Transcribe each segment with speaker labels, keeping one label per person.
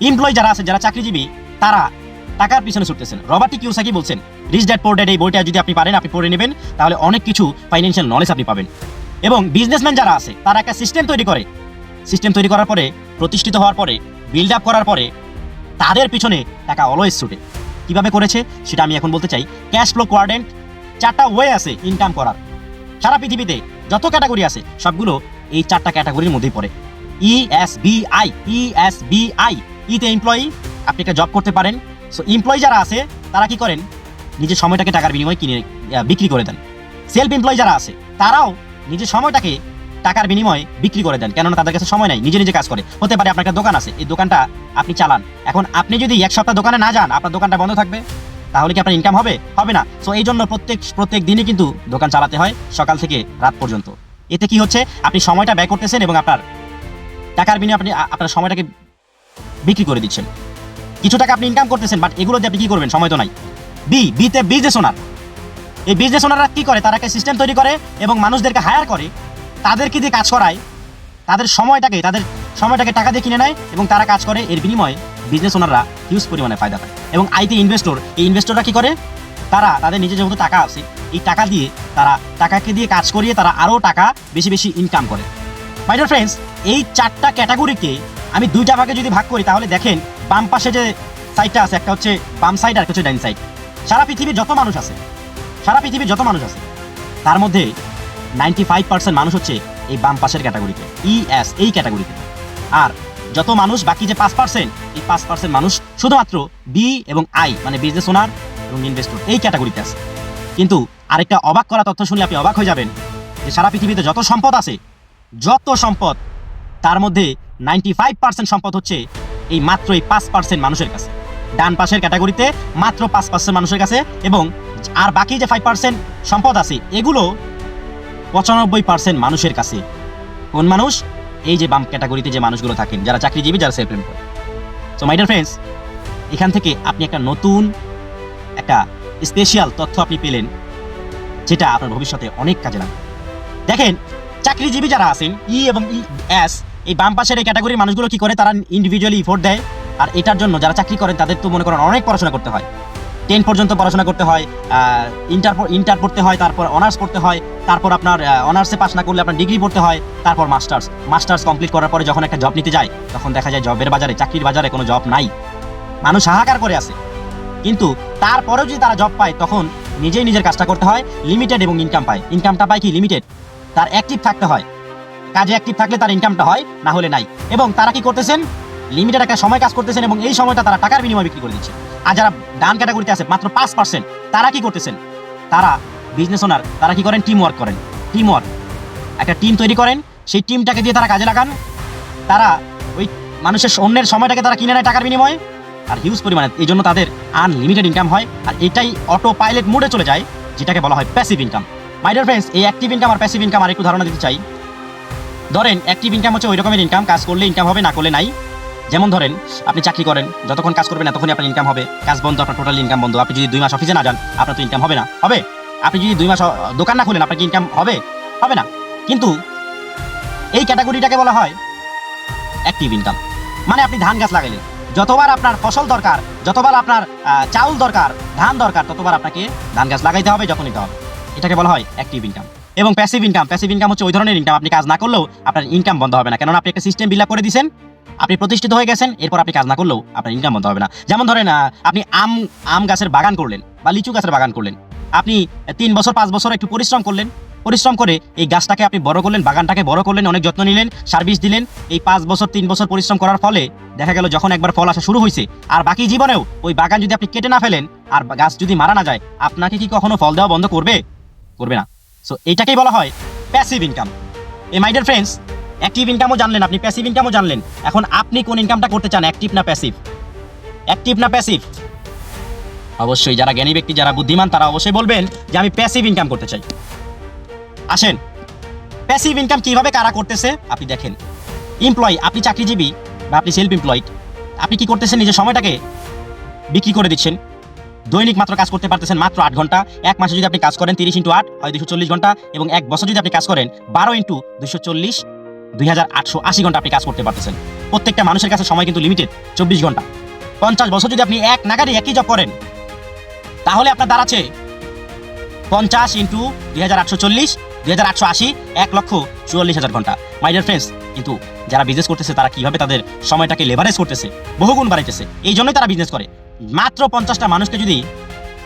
Speaker 1: Employee যারা আছে, যারা চাকরিজীবী, তারা টাকার পিছনে ছুটতেছেন। রবার্টি কিউসাকি বলছেন রিচ ড্যাট পোর ড্যাড এই বইটা যদি আপনি পারেন, আপনি পড়ে নেবেন, তাহলে অনেক কিছু ফাইন্যান্সিয়াল নলেজ আপনি পাবেন। এবং বিজনেসম্যান যারা আছে, তারা একটা সিস্টেম তৈরি করে। সিস্টেম তৈরি করার পরে, প্রতিষ্ঠিত হওয়ার পরে বিল্ড আপ করার পরে, তাদের পিছনে টাকা অলওয়েজ ছুটে। কীভাবে করেছে, সেটা আমি এখন বলতে চাই। ক্যাশ ফ্লো কোয়ার্ডেন্ট চারটা ওয়ে আছে ইনকাম করার। সারা পৃথিবীতে যত ক্যাটাগরি আছে, সবগুলো এই চারটা ক্যাটাগরির মধ্যেই পড়ে। ই এস ইতে এমপ্লয়ি আপনি একটা জব করতে পারেন। সো এমপ্লয়ি যারা আছে, তারা কি করেন? নিজের সময়টাকে টাকার বিনিময়ে কিনে বিক্রি করে দেন। সেলফ এমপ্লয়ি যারা আছে, তারাও নিজের সময়টাকে টাকার বিনিময়ে বিক্রি করে দেন। কেননা তাদের কাছে সময় নাই, নিজে নিজে কাজ করে। হতে পারে আপনার একটা দোকান আছে, এই দোকানটা আপনি চালান। এখন আপনি যদি এক সপ্তাহ দোকানে না যান, আপনার দোকানটা বন্ধ থাকবে। তাহলে কি আপনার ইনকাম হবে? হবে না। সো এই জন্য প্রত্যেক প্রত্যেক দিনই কিন্তু দোকান চালাতে হয়, সকাল থেকে রাত পর্যন্ত। এতে কি হচ্ছে? আপনি সময়টা ব্যয় করতেছেন এবং আপনার টাকার বিনিময়ে আপনি আপনার সময়টাকে বিক্রি করে দিচ্ছেন। কিছু টাকা আপনি ইনকাম করতেছেন বাট এগুলো দিয়ে আপনি কি করবেন? সময় তো নাই। বি বিতে বিজনেস ওনার এই বিজনেস ওনাররা কি করে? তারা একটা সিস্টেম তৈরি করে এবং মানুষদেরকে হায়ার করে, তাদেরকে দিয়ে কাজ করায়, তাদের সময়টাকে তাদের সময়টাকে টাকা দিয়ে কিনে নেয় এবং তারা কাজ করে। এর বিনিময়ে বিজনেস ওনাররা হিউজ পরিমাণে ফায়দা পায়। এবং আইটি ইনভেস্টর এই ইনভেস্টররা কি করে? তারা, তাদের নিজের যেহেতু টাকা আছে, এই টাকা দিয়ে তারা, টাকাকে দিয়ে কাজ করিয়ে তারা আরও টাকা বেশি বেশি ইনকাম করে। মাই ডিয়ার ফ্রেন্ডস এই চারটা ক্যাটাগরিকে আমি দুইটা ভাগে যদি ভাগ করি, তাহলে দেখেন, বাম পাশে যে সাইডটা আছে, একটা হচ্ছে বাম সাইড আর হচ্ছে ডাইন সাইড সারা পৃথিবীর যত মানুষ আছে, সারা পৃথিবীর যত মানুষ আছে, তার মধ্যে নাইনটি ফাইভ পার্সেন্ট মানুষ হচ্ছে এই বাম পাশের ক্যাটাগরিতে ই এস এই ক্যাটাগরিতে আর যত মানুষ বাকি যে পাঁচ পার্সেন্ট এই পাঁচ পার্সেন্ট মানুষ শুধুমাত্র বি এবং আই মানে বিজনেস ওনার এবং ইনভেস্টর এই ক্যাটাগরিতে আছে। কিন্তু আরেকটা অবাক করা তথ্য শুনলে আপনি অবাক হয়ে যাবেন যে সারা পৃথিবীতে যত সম্পদ আছে, যত সম্পদ তার মধ্যে নাইনটি ফাইভ পার্সেন্ট সম্পদ হচ্ছে এই মাত্র এই পাঁচ পার্সেন্ট মানুষের কাছে। ডান পাশের ক্যাটাগরিতে মাত্র পাঁচ পার্সেন্ট মানুষের কাছে এবং আর বাকি যে ফাইভ পার্সেন্ট সম্পদ আছে, এগুলো পঁচানব্বই পার্সেন্ট মানুষের কাছে। কোন মানুষ? এই যে বাম ক্যাটাগরিতে যে মানুষগুলো থাকেন, যারা চাকরিজীবী, যারা self employ so my dear friends এখান থেকে আপনি একটা নতুন একটা স্পেশাল তথ্য আপনি পেলেন, যেটা আপনার ভবিষ্যতে অনেক কাজে লাগবে। দেখেন, চাকরিজীবী যারা আছেন ই এবং ই এস এই বাম পাশের এই ক্যাটাগরির মানুষগুলো কি করে? তারা ইন্ডিভিজুয়ালি ভোট দেয়। আর এটার জন্য যারা চাকরি করেন, তাদের তো মনে করেন অনেক পড়াশোনা করতে হয়। টেন পর্যন্ত পড়াশোনা করতে হয় ইন্টার ইন্টার পড়তে হয়, তারপর অনার্স পড়তে হয়, তারপর আপনার অনার্সে পাস না করলে আপনার ডিগ্রি পড়তে হয়, তারপর মাস্টার্স মাস্টার্স কমপ্লিট করার পরে যখন একটা জব নিতে যায়, তখন দেখা যায় জবের বাজারে, চাকরির বাজারে কোনো জব নাই। মানুষ হাহাকার করে আছে। কিন্তু তারপরেও যদি তারা জব পায়, তখন নিজেই নিজের কাজটা করতে হয় লিমিটেড এবং ইনকাম পায়। ইনকামটা পায় কি? লিমিটেড তার অ্যাক্টিভ থাকতে হয়। কাজে অ্যাক্টিভ থাকলে তার ইনকামটা হয়, না হলে নাই। এবং তারা কি করতেছেন? লিমিটেড একটা সময় কাজ করতেছেন এবং এই সময়টা তারা টাকার বিনিময়ে বিক্রি করে দিচ্ছে। আর যারা ডান ক্যাটাগরিতে আছে, মাত্র পাঁচ পার্সেন্ট তারা কি করতেছেন? তারা বিজনেস ওনার তারা কি করেন? টিম ওয়ার্ক করেন। টিম ওয়ার্ক একটা টিম তৈরি করেন, সেই টিমটাকে দিয়ে তারা কাজে লাগান। তারা ওই মানুষের অন্যের সময়টাকে তারা কিনে নেয় টাকার বিনিময়ে। আর হিউজ পরিমাণে, এই জন্য তাদের আনলিমিটেড ইনকাম হয়। আর এটাই অটো পাইলট মোডে চলে যায়, যেটাকে বলা হয় passive income my dear friends এই অ্যাক্টিভ ইনকাম আর প্যাসিভ ইনকাম আর একটু ধারণা দিতে চাই। ধরেন অ্যাক্টিভ ইনকাম হচ্ছে ওই রকমের ইনকাম কাজ করলে ইনকাম হবে, না করলে নাই। যেমন ধরেন, আপনি চাকরি করেন, যতক্ষণ কাজ করবেন ততক্ষণই আপনার ইনকাম হবে। কাজ বন্ধ, আপনার টোটাল ইনকাম বন্ধ। আপনি যদি দুই মাস অফিসে না যান, আপনার তো ইনকাম হবে না। হবে? আপনি যদি দুই মাস দোকান না খুলেন, আপনার কি ইনকাম হবে? হবে না। কিন্তু এই ক্যাটাগরিটাকে বলা হয় অ্যাক্টিভ ইনকাম মানে আপনি ধান গাছ লাগাইলেন যতবার আপনার ফসল দরকার, যতবার আপনার চাউল দরকার, ধান দরকার, ততবার আপনাকে ধান গাছ লাগাইতে হবে যখন নিতে হবে। এটাকে বলা হয় অ্যাক্টিভ ইনকাম এবং প্যাসিভ ইনকাম প্যাসিভ ইনকাম হচ্ছে ওই ধরনের ইনকাম আপনি কাজ না করলেও আপনার ইনকাম বন্ধ হবে না। কেননা আপনি একটা সিস্টেম বিল করে দিয়েছেন আপনি প্রতিষ্ঠিত হয়ে গেছেন, এরপর আপনি কাজ না করলেও আপনার ইনকাম বন্ধ হবে না। যেমন ধরেন আপনি আম আম গাছের বাগান করলেন বা লিচু গাছের বাগান করলেন। আপনি তিন বছর, পাঁচ বছর একটু পরিশ্রম করলেন। পরিশ্রম করে এই গাছটাকে আপনি বড় করলেন, বাগানটাকে বড় করলেন, অনেক যত্ন নিলেন সার্ভিস দিলেন। এই পাঁচ বছর, তিন বছর পরিশ্রম করার ফলে দেখা গেল যখন একবার ফল আসা শুরু হয়েছে আর বাকি জীবনেও ওই বাগান যদি আপনি কেটে না ফেলেন, আর গাছ যদি মারা না যায়, আপনাকে কি কখনো ফল দেওয়া বন্ধ করবে? করবে না। সো এইটাকেই বলা হয় প্যাসিভ ইনকাম এই মাই ডিয়ার ফ্রেন্ডস অ্যাক্টিভ ইনকামও জানলেন আপনি প্যাসিভ ইনকামও জানলেন। এখন আপনি কোন ইনকামটা করতে চান অ্যাক্টিভ না প্যাসিভ অ্যাক্টিভ না প্যাসিভ অবশ্যই যারা জ্ঞানী ব্যক্তি, যারা বুদ্ধিমান, তারা অবশ্যই বলবেন যে আমি প্যাসিভ ইনকাম করতে চাই। আসেন প্যাসিভ ইনকাম কীভাবে কারা করতেছে? আপনি দেখেন এমপ্লয়ি আপনি চাকরিজীবী বা আপনি সেলফ এমপ্লয়েড আপনি কি করতেছেন? নিজের সময়টাকে বিক্রি করে দিচ্ছেন। দৈনিক মাত্র কাজ করতে পারতেছেন মাত্র আট ঘণ্টা। এক মাসে যদি আপনি কাজ করেন তিরিশ ইন্টু আট হয় দুশো চল্লিশ ঘণ্টা এবং এক বছর যদি আপনি কাজ করেন বারো ইন্টু দুশো চল্লিশ, দুই হাজার আটশো আশি ঘণ্টা আপনি কাজ করতে পারতেছেন। প্রত্যেকটা মানুষের কাছে সময় কিন্তু লিমিটেড চব্বিশ ঘণ্টা। পঞ্চাশ বছর যদি আপনি এক নাগারে একই জব করেন, তাহলে আপনার দাঁড়াচ্ছে পঞ্চাশ ইন্টু দুই হাজার আটশো চল্লিশ, দুই হাজার আটশো আশি, এক লক্ষ চুয়াল্লিশ হাজার ঘণ্টা। মাই ডিয়ার ফ্রেন্ডস কিন্তু যারা বিজনেস করতেছে, তারা কীভাবে তাদের সময়টাকে লেভারেজ করতেছে, বহুগুণ বাড়াইতেছে, এই জন্যই তারা বিজনেস করে। মাত্র পঞ্চাশটা মানুষকে যদি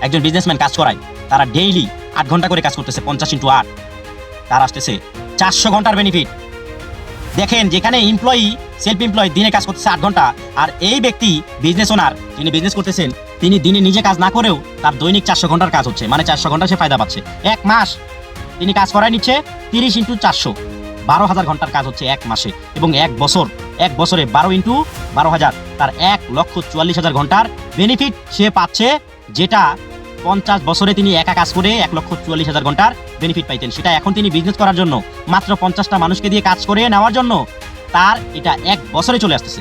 Speaker 1: একজন বিজনেসম্যান কাজ করায়, তারা ডেইলি আট ঘণ্টা করে কাজ করতেছে, পঞ্চাশ ইন্টু আট। তার আসতেছে চারশো ঘণ্টার বেনিফিট দেখেন, যেখানে এমপ্লয়ি সেলফ এমপ্লয় দিনে কাজ করতেছে আট ঘণ্টা, আর এই ব্যক্তি বিজনেস ওনার যিনি বিজনেস করতেছেন, তিনি দিনে নিজে কাজ না করেও তার দৈনিক চারশো ঘণ্টার কাজ হচ্ছে মানে চারশো ঘণ্টা সে ফায়দা পাচ্ছে। এক মাস তিনি কাজ করায় নিচ্ছে তিরিশ ইন্টু চারশো। বারো হাজার ঘণ্টার কাজ হচ্ছে এক মাসে এবং এক বছর, এক বছরে বারো ইন্টু বারো হাজার, তার এক লক্ষ চুয়াল্লিশ হাজার ঘণ্টার বেনিফিট সে পাচ্ছে যেটা পঞ্চাশ বছরে তিনি একা কাজ করে এক লক্ষ চুয়াল্লিশ হাজার ঘণ্টার বেনিফিট পাইতেন। সেটা এখন তিনি বিজনেস করার জন্য মাত্র পঞ্চাশটা মানুষকে দিয়ে কাজ করে নেওয়ার জন্য তার এটা এক বছরে চলে আসতেছে।